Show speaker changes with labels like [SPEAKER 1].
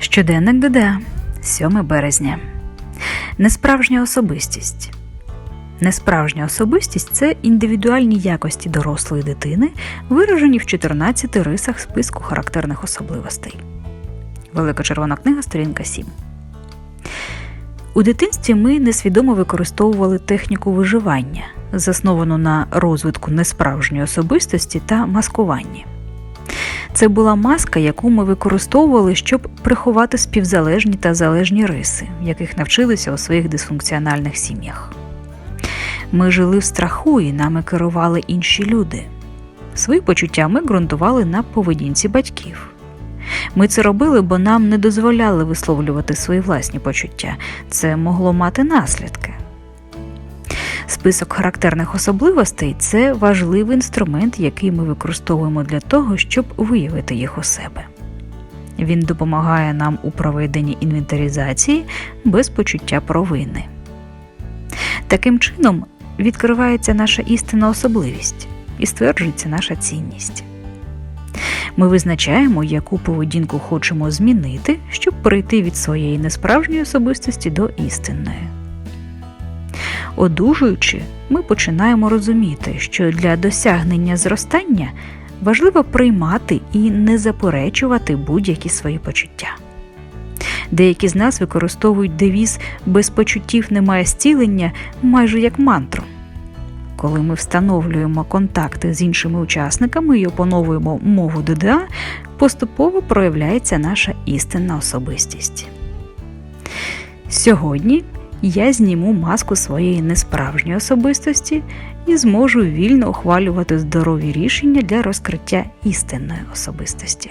[SPEAKER 1] Щоденник ДДА, 7 березня. Несправжня особистість. Несправжня особистість це індивідуальні якості дорослої дитини, виражені в 14 рисах списку характерних особливостей. Велика червона книга, сторінка 7. У дитинстві ми несвідомо використовували техніку виживання, засновану на розвитку несправжньої особистості та маскуванні. Це була маска, яку ми використовували, щоб приховати співзалежні та залежні риси, яких навчилися у своїх дисфункціональних сім'ях. Ми жили в страху і нами керували інші люди. Свої почуття ми ґрунтували на поведінці батьків. Ми це робили, бо нам не дозволяли висловлювати свої власні почуття. Це могло мати наслідки. Список характерних особливостей це важливий інструмент, який ми використовуємо для того, щоб виявити їх у себе. Він допомагає нам у проведенні інвентаризації без почуття провини. Таким чином відкривається наша істинна особливість і стверджується наша цінність. Ми визначаємо, яку поведінку хочемо змінити, щоб перейти від своєї несправжньої особистості до істинної. Одужуючи, ми починаємо розуміти, що для досягнення зростання важливо приймати і не заперечувати будь-які свої почуття. Деякі з нас використовують девіз без почуттів немає зцілення майже як мантру. Коли ми встановлюємо контакти з іншими учасниками і опановуємо мову ДДА, поступово проявляється наша істинна особистість. Сьогодні я зніму маску своєї несправжньої особистості і зможу вільно ухвалювати здорові рішення для розкриття істинної особистості.